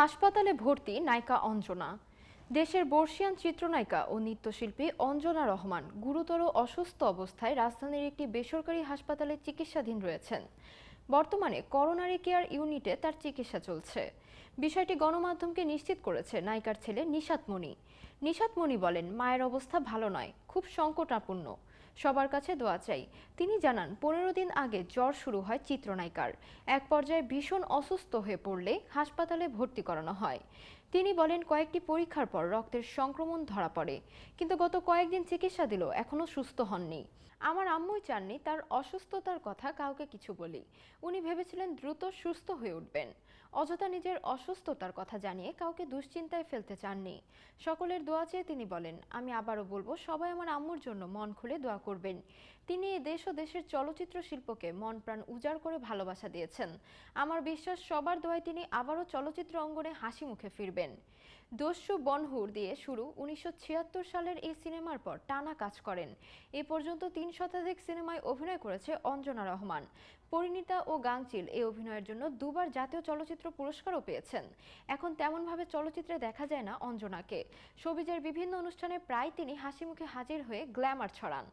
হাসপাতালে ভর্তি নায়িকা অঞ্জনা। দেশের বর্ষিয়ান চিত্রনায়িকা ও নৃত্যশিল্পী অঞ্জনা রহমান গুরুতর অসুস্থ অবস্থায় রাজধানীর একটি বেসরকারি হাসপাতালে চিকিৎসাধীন রয়েছেন। বর্তমানে করোনারি কেয়ার ইউনিটে তার চিকিৎসা চলছে। বিষয়টি গণমাধ্যমকে নিশ্চিত করেছে নায়িকার ছেলে নিশাত মণি। নিশাত মণি বলেন, মায়ের অবস্থা ভালো নয়, খুব সংকটাপন্ন। সবার কাছে দোয়া চাই। তিনি জানান, পনেরো দিন আগে জ্বর শুরু হয় চিত্রনায়িকার। এক পর্যায়ে ভীষণ অসুস্থ হয়ে পড়লে হাসপাতালে ভর্তি করানো হয়। তিনি বলেন, কয়েকটি পরীক্ষার পর রক্তের সংক্রমণ ধরা পড়ে, কিন্তু গত কয়েকদিন চিকিৎসা দিল, এখনও সুস্থ হননি। আমার আম্মুই চাননি, তার অসুস্থতার কথা কাউকে কিছু বলি। উনি ভেবেছিলেন দ্রুত সুস্থ হয়ে উঠবেন। অযথা নিজের অসুস্থতার কথা জানিয়ে কাউকে দুশ্চিন্তায় ফেলতে চাননি। সকলের দোয়া চেয়ে তিনি বলেন, আমি আবারও বলব, সবাই আমার আম্মুর জন্য মন খুলে দোয়া করবেন। তিনি এই দেশ ও দেশের চলচ্চিত্র শিল্পকে মন প্রাণ উজাড় করে ভালোবাসা দিয়েছেন। আমার বিশ্বাস সবার দোয়ায় তিনি আবারও চলচ্চিত্র অঙ্গনে হাসি মুখে ফিরবেন দস্যু বনহুর দিয়ে শুরু উনিশশো ছিয়াত্তর সালের এই সিনেমার পর টানা কাজ করেন। এ পর্যন্ত তিন শতাধিক সিনেমায় অভিনয় করেছে অঞ্জনা রহমান। পরিণীতা ও গাংচিল এই অভিনয়ের জন্য দুবার জাতীয় চলচ্চিত্র পুরস্কারও পেয়েছেন। এখন তেমনভাবে চলচ্চিত্রে দেখা যায় না অঞ্জনাকে। সবিজের বিভিন্ন অনুষ্ঠানে প্রায় তিনি হাসি মুখে হাজির হয়ে গ্ল্যামার ছড়ান।